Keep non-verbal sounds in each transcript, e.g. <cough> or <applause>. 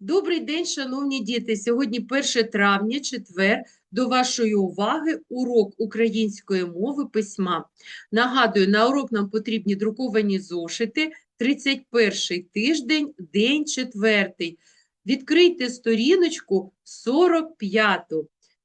Добрий день, шановні діти. Сьогодні 1 травня, четвер. До вашої уваги урок української мови письма. Нагадую, на урок нам потрібні друковані зошити. 31 тиждень, день четвертий. Відкрийте сторіночку 45.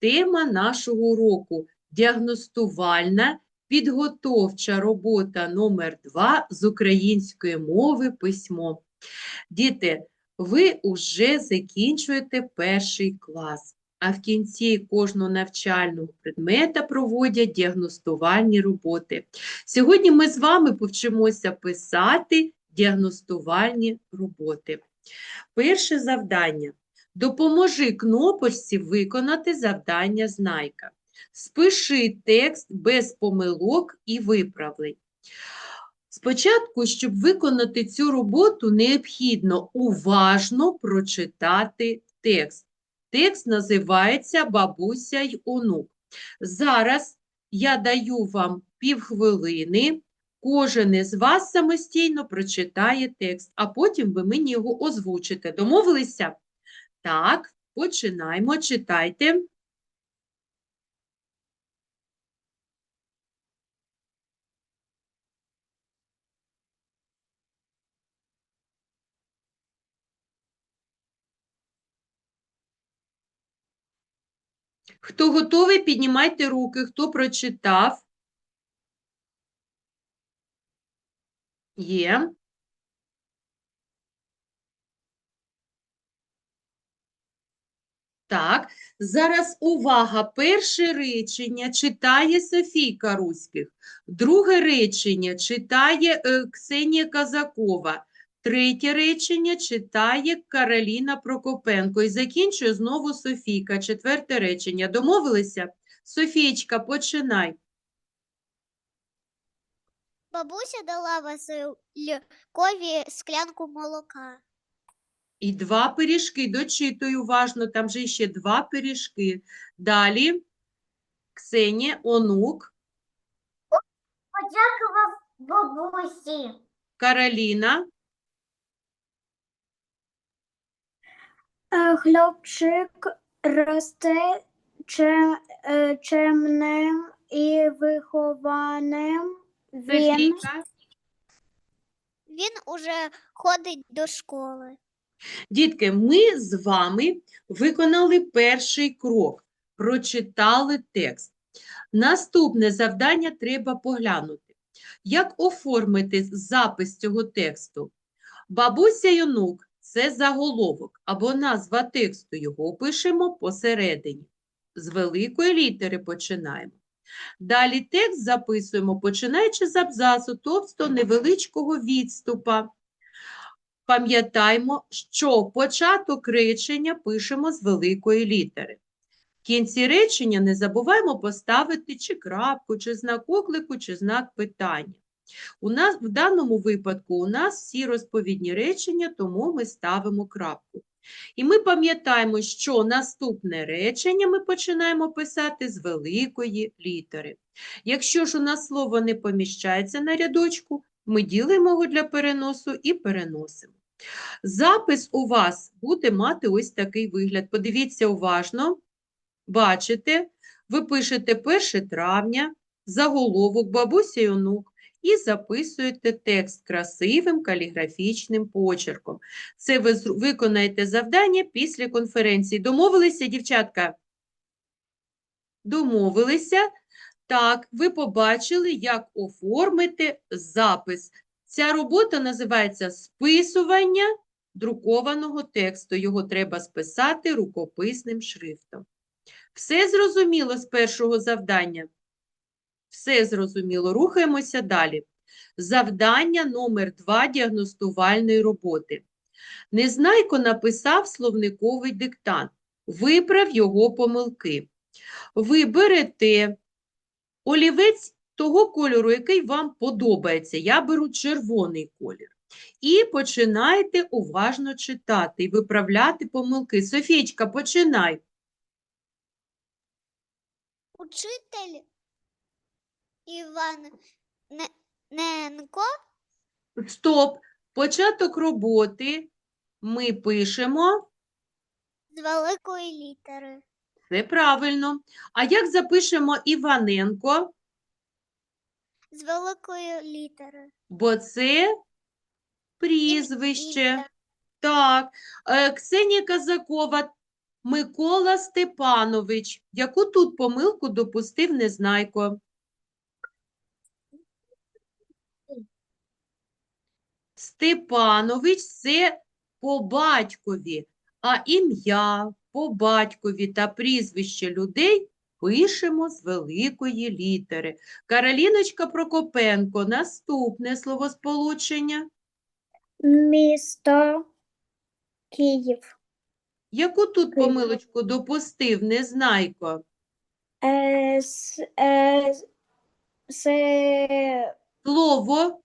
Тема нашого уроку – діагностувальна підготовча робота номер 2 з української мови письмо. Діти, ви вже закінчуєте перший клас, а в кінці кожного навчального предмета проводять діагностувальні роботи. Сьогодні ми з вами повчимося писати діагностувальні роботи. Перше завдання. Допоможи кнопочці виконати завдання знайка. Спиши текст без помилок і виправлень. Спочатку, щоб виконати цю роботу, необхідно уважно прочитати текст. Текст називається Бабуся й онук. Зараз я даю вам півхвилини. Кожен із вас самостійно прочитає текст, а потім ви мені його озвучите. Домовилися? Так, починаємо. Читайте. Хто готовий, піднімайте руки. Хто прочитав? Є. Так, зараз увага. Перше речення читає Софійка Руських, друге речення читає е, Ксенія Казакова, третє речення читає Кароліна Прокопенко. І закінчує знову Софійка. Четверте речення. Домовилися? Софієчка, починай. Бабуся дала Василькові склянку молока. І два пиріжки. Дочитуй уважно, там же ще два пиріжки. Далі Ксенія, онук, Подякував бабусі. Кароліна, Хлопчик росте е, чемним і вихованим. Він. Він уже ходить до школи. Дітки, ми з вами виконали перший крок, прочитали текст. Наступне завдання треба поглянути. Як оформити запис цього тексту? Бабуся й онук – це заголовок або назва тексту, його пишемо посередині. З великої літери починаємо. Далі текст записуємо, починаючи з абзацу, тобто невеличкого відступа. Пам'ятаймо, що початок речення пишемо з великої літери. В кінці речення не забуваємо поставити чи крапку, чи знак оклику, чи знак питання. У нас, в даному випадку у нас всі розповідні речення, тому ми ставимо крапку. І ми пам'ятаємо, що наступне речення ми починаємо писати з великої літери. Якщо ж у нас слово не поміщається на рядочку, ми ділимо його для переносу і переносимо. Запис у вас буде мати ось такий вигляд. Подивіться уважно. Бачите, ви пишете 1 травня, заголовок бабуся і онук і записуєте текст красивим каліграфічним почерком. Це ви виконаєте завдання після конференції. Домовилися, дівчатка? Домовилися. Так, ви побачили, як оформити запис. Ця робота називається списування друкованого тексту. Його треба списати рукописним шрифтом. Все зрозуміло з першого завдання? Все зрозуміло. Рухаємося далі. Завдання номер 2 діагностувальної роботи. Незнайко написав словниковий диктант. Виправ його помилки. Ви берете олівець того кольору, який вам подобається. Я беру червоний колір. І починаєте уважно читати і виправляти помилки. Софійчка, починай. Учитель Іван Ненко Стоп. Початок роботи ми пишемо. З великої літери. Це правильно. А як запишемо Іваненко? З великої літери. Бо це прізвище. Ім'я. Так. Е, Ксенія Казакова, Микола Степанович. Яку тут помилку допустив Незнайко? Степанович це по батькові, а ім'я по батькові та прізвище людей пишемо з великої літери. Кароліночка Прокопенко, наступне словосполучення. Місто Київ. Яку тут Київ. помилочку допустив Незнайко? Е, с, е, се, Слово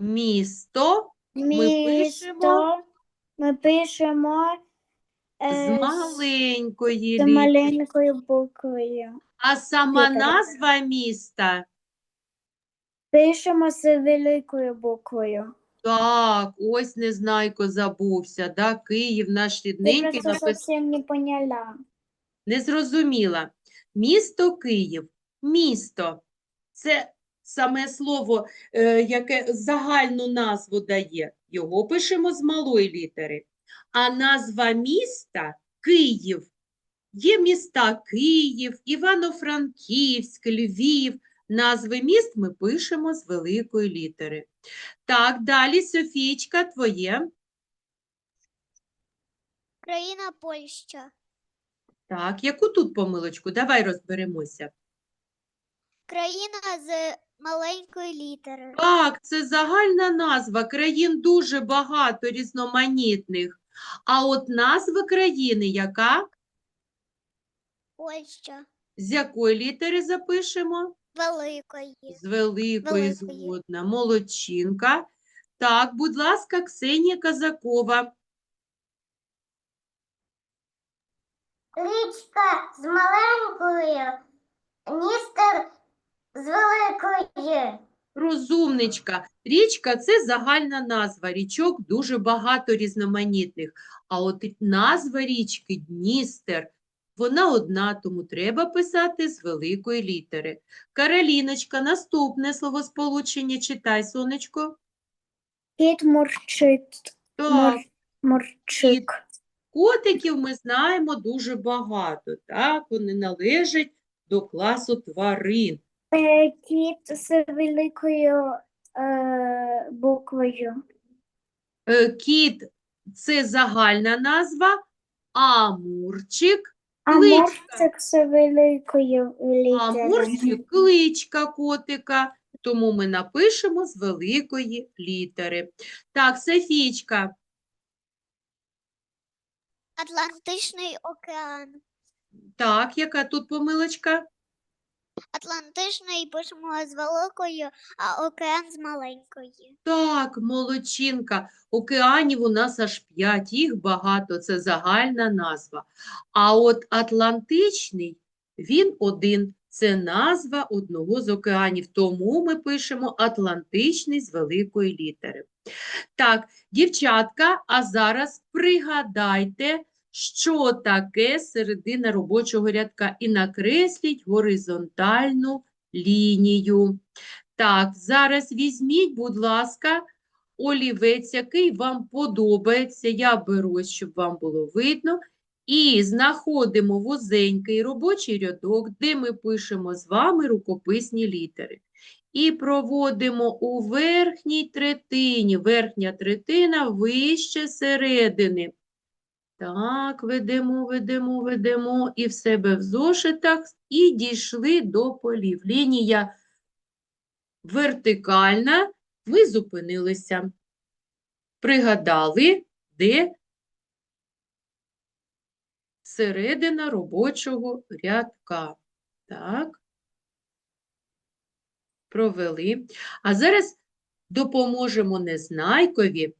місто пишемо місто. Ми пишемо з е, маленької з літери. маленькою буквою. А сама літери. назва міста Пишемо з великою буквою. Так, ось Незнайко забувся, да? Київ наш Я рідненький просто написав. зовсім не поняла. Не зрозуміла. Місто Київ. Місто. Це саме слово, е, яке загальну назву дає. Його пишемо з малої літери. А назва міста Київ. Є міста Київ, Івано-Франківськ, Львів. Назви міст ми пишемо з великої літери. Так, далі, Софійчка, твоє. Країна Польща. Так, яку тут помилочку? Давай розберемося. Країна з маленької літери. Так, це загальна назва. Країн дуже багато різноманітних. А от назва країни яка? Польща. З якої літери запишемо? Великої. З великої Великої. згодна. Молодчинка. Так, будь ласка, Ксенія Казакова. Річка з маленької, містер з великої. Розумничка. Річка – це загальна назва. Річок дуже багато різноманітних. А от назва річки Дністер, вона одна, тому треба писати з великої літери. Кароліночка, наступне словосполучення читай, сонечко. Кіт мурчить. Так, Мур, мурчик. котиків ми знаємо дуже багато. Так, вони належать до класу тварин. Кіт з великою е, буквою. Е, Кіт – це загальна назва, а мурчик А Кличка. мурчик з великою А літери. Мурчик – кличка котика, тому ми напишемо з великої літери. Так, Софійчка, Атлантичний океан. так, яка тут помилочка? Атлантичний пишемо з великою, а океан з маленької. Так, молодчинка. Океанів у нас аж п'ять, їх багато, це загальна назва. А от Атлантичний, він один, це назва одного з океанів, тому ми пишемо Атлантичний з великої літери. Так, дівчатка, а зараз пригадайте, що таке середина робочого рядка і накресліть горизонтальну лінію. Так, зараз візьміть, будь ласка, олівець, який вам подобається. Я беру, щоб вам було видно. І знаходимо вузенький робочий рядок, де ми пишемо з вами рукописні літери. І проводимо у верхній третині. Верхня третина вище середини. Так, ведемо, ведемо, ведемо і в себе в зошитах, і дійшли до полів. Лінія вертикальна, ми зупинилися. Пригадали, де середина робочого рядка. Так. Провели. А зараз допоможемо Незнайкові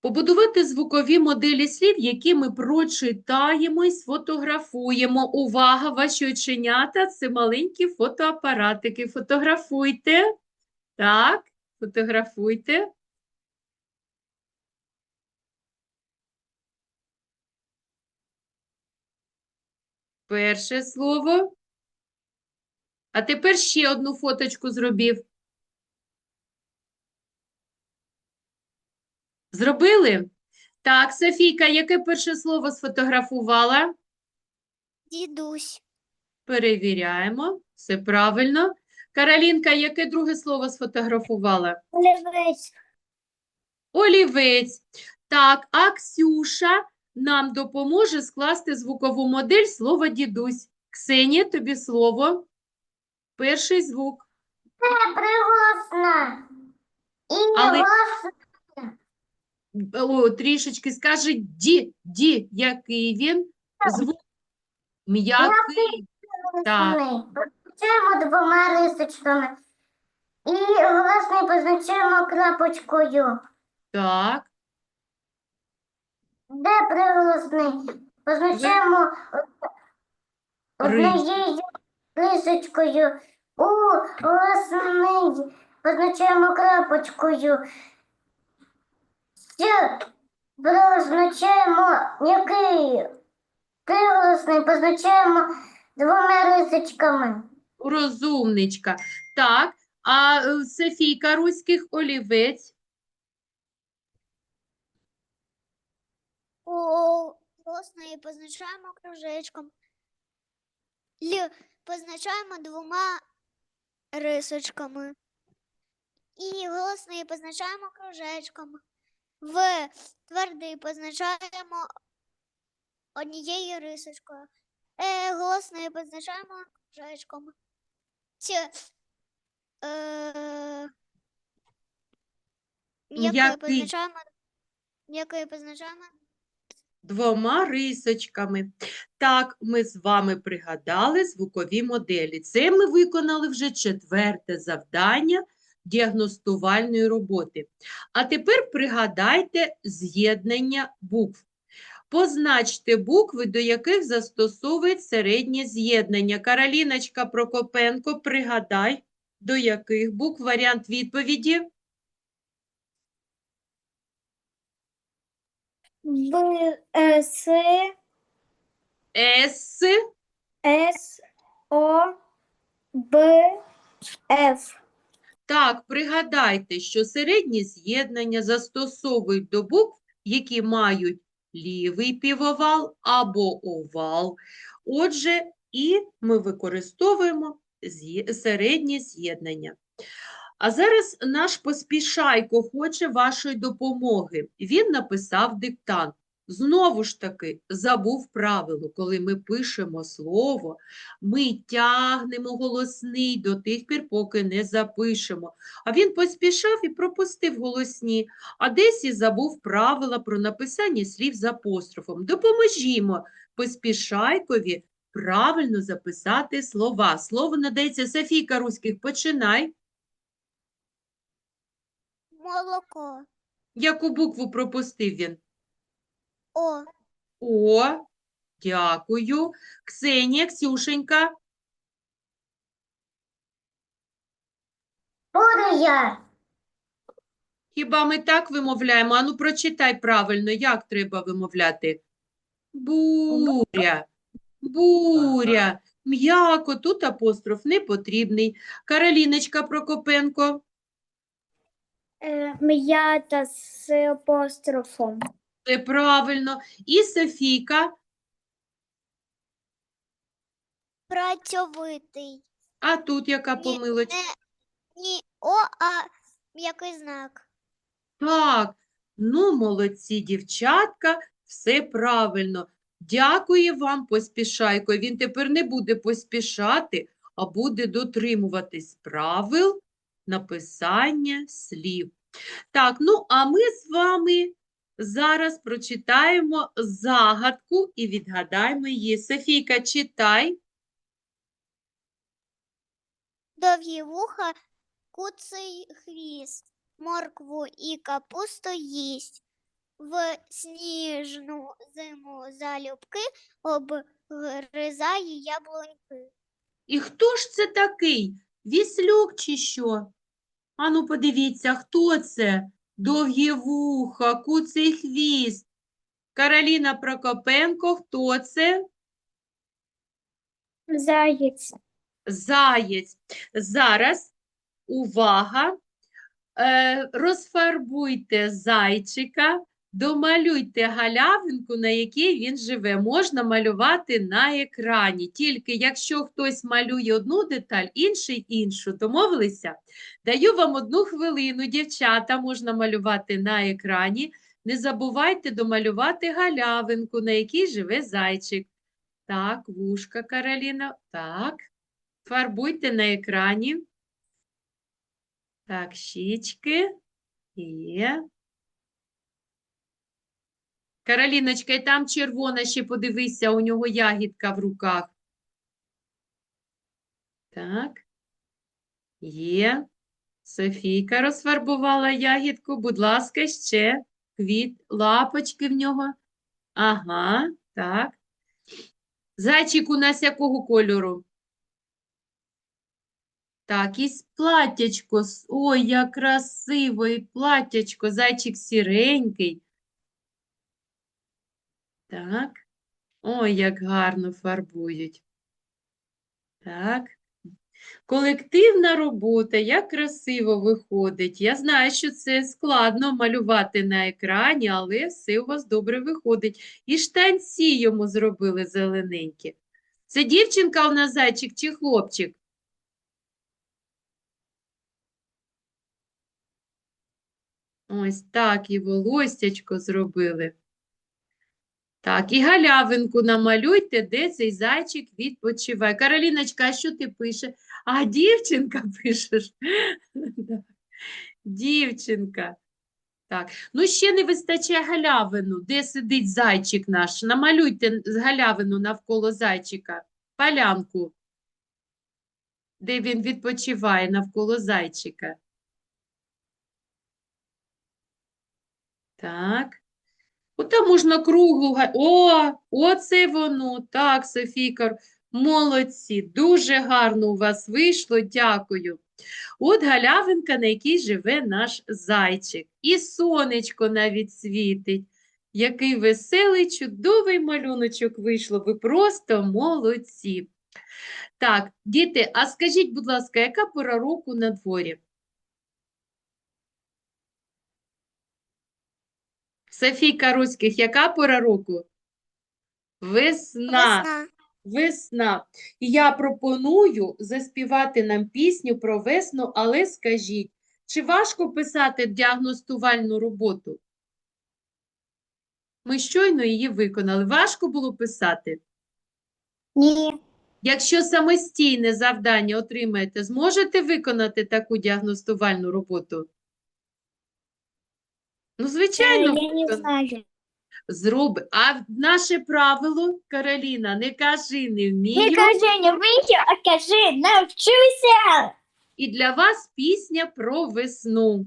Побудувати звукові моделі слів, які ми прочитаємо і сфотографуємо. Увага, ваші оченята це маленькі фотоапаратики. Фотографуйте. Так, фотографуйте. Перше слово. А тепер ще одну фоточку зробив. Зробили? Так, Софійка, яке перше слово сфотографувала? Дідусь. Перевіряємо. Все правильно. Каролінка, яке друге слово сфотографувала? Олівець. Олівець. Так, а Ксюша нам допоможе скласти звукову модель слова дідусь. Ксенія, тобі слово. Перший звук. Приголосна. І Але- голосна. О, трішечки скаже ді, ді, який він? Звук м'який. Так. Позначаємо двома рисочками. І голосний позначаємо крапочкою. Так, Де приголосний? Позначаємо однією рисочкою. У голосний позначаємо крапочкою. Ще позначаємо який приголосний позначаємо двома рисочками. розумничка. Так, а е, Софійка Руських олівець. У позначаємо кружечком. Л позначаємо двома рисочками. І голосний позначаємо кружечком. В твердий позначаємо однією рисочкою. Е, голосний позначаємо кружечком. Ц, е, М'який. позначаємо, м'який позначаємо Двома рисочками. Так, ми з вами пригадали звукові моделі. Це ми виконали вже четверте завдання діагностувальної роботи. А тепер пригадайте з'єднання букв. Позначте букви, до яких застосовують середнє з'єднання. Кароліночка Прокопенко, пригадай, до яких букв варіант відповіді? Б, Е, С, С, С, О, Б, Ф. Так, пригадайте, що середні з'єднання застосовують до букв, які мають лівий півовал або овал. Отже, і ми використовуємо середнє з'єднання. А зараз наш поспішайко хоче вашої допомоги. Він написав диктант. Знову ж таки, забув правило, коли ми пишемо слово, ми тягнемо голосний до тих пір, поки не запишемо. А він поспішав і пропустив голосні, а десь і забув правила про написання слів з апострофом. Допоможімо поспішайкові правильно записати слова. Слово надається Софійка Руських. Починай. молоко. Яку букву пропустив він? О, О, дякую. Ксенія, Ксюшенька. Буря. Хіба ми так вимовляємо? Ану, прочитай правильно, як треба вимовляти. Буря, буря. М'яко, тут апостроф не потрібний. Кароліночка Прокопенко. Е, М'ята з апострофом. Це правильно. І Софійка. Працьовитий. А тут яка помилочка? Ні О, а м'який знак. Так, ну молодці, дівчатка, все правильно. Дякую вам, поспішайко. Він тепер не буде поспішати, а буде дотримуватись правил написання слів. Так, ну а ми з вами зараз прочитаємо загадку і відгадаємо її. Софійка, читай. Довгі вуха, куций хвіст, моркву і капусту їсть. В сніжну зиму залюбки обгризає яблуньки. І хто ж це такий? Віслюк чи що? Ану, подивіться, хто це? Довгі вуха, куций хвіст. Кароліна Прокопенко, хто це? Заєць. Заєць. Зараз увага. Е, розфарбуйте зайчика, домалюйте галявинку, на якій він живе. Можна малювати на екрані. Тільки якщо хтось малює одну деталь, інший іншу. Домовилися? Даю вам одну хвилину, дівчата, можна малювати на екрані. Не забувайте домалювати галявинку, на якій живе зайчик. Так, вушка Кароліна. Так. Фарбуйте на екрані. Так, щічки. Є. Кароліночка, і там червона ще подивися, у нього ягідка в руках. Так. Є. Софійка розфарбувала ягідку. Будь ласка, ще квіт, лапочки в нього. Ага, так. Зайчик у нас якого кольору? Так, і платтячко. Ой, як красиво, і платтячко. Зайчик сіренький. Так. Ой, як гарно фарбують. Так. Колективна робота, як красиво виходить. Я знаю, що це складно малювати на екрані, але все у вас добре виходить. І штанці йому зробили зелененькі. Це дівчинка у нас зайчик чи хлопчик? Ось так і волостячко зробили. Так, і галявинку намалюйте, де цей зайчик відпочиває. Кароліночка, а що ти пишеш? А, дівчинка <laughs> пишеш. Дівчинка. Так, ну ще не вистачає галявину. Де сидить зайчик наш? Намалюйте галявину навколо зайчика. Полянку. Де він відпочиває навколо зайчика. Так. Ота можна круглу. О, оце воно. Так, Софійка, молодці. Дуже гарно у вас вийшло. Дякую. От галявинка, на якій живе наш зайчик. І сонечко навіть світить. Який веселий, чудовий малюночок вийшло. Ви просто молодці. Так, діти, а скажіть, будь ласка, яка пора року на дворі? Софійка Руських, яка пора року? Весна. Весна. Весна. І я пропоную заспівати нам пісню про весну, але скажіть, чи важко писати діагностувальну роботу? Ми щойно її виконали. Важко було писати? Ні. Якщо самостійне завдання отримаєте, зможете виконати таку діагностувальну роботу? Ну, звичайно, Е, Я не знаю. зроби. А наше правило, Кароліна, не кажи, не Не кажи, не вмію, а кажи, навчуся. І для вас пісня про весну.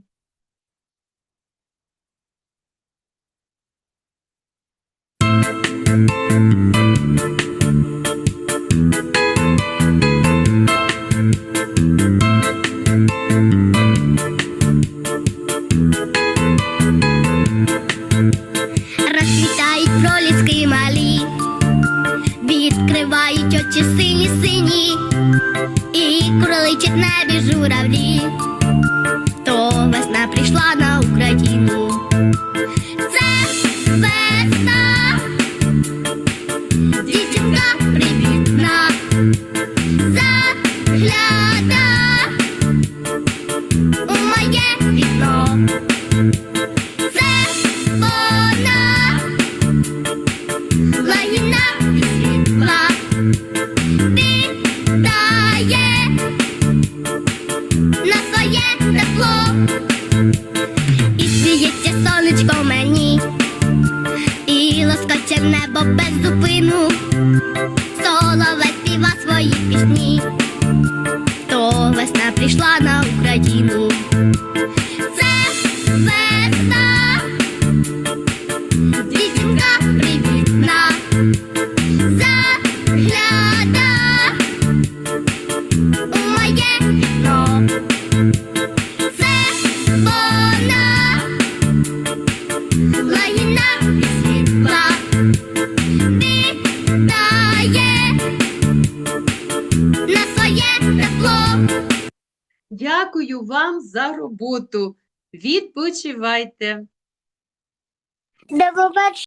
В небі журавлі, то весна прийшла на Україну. Прийшла на Україну. Роботу. Відпочивайте. До побачення.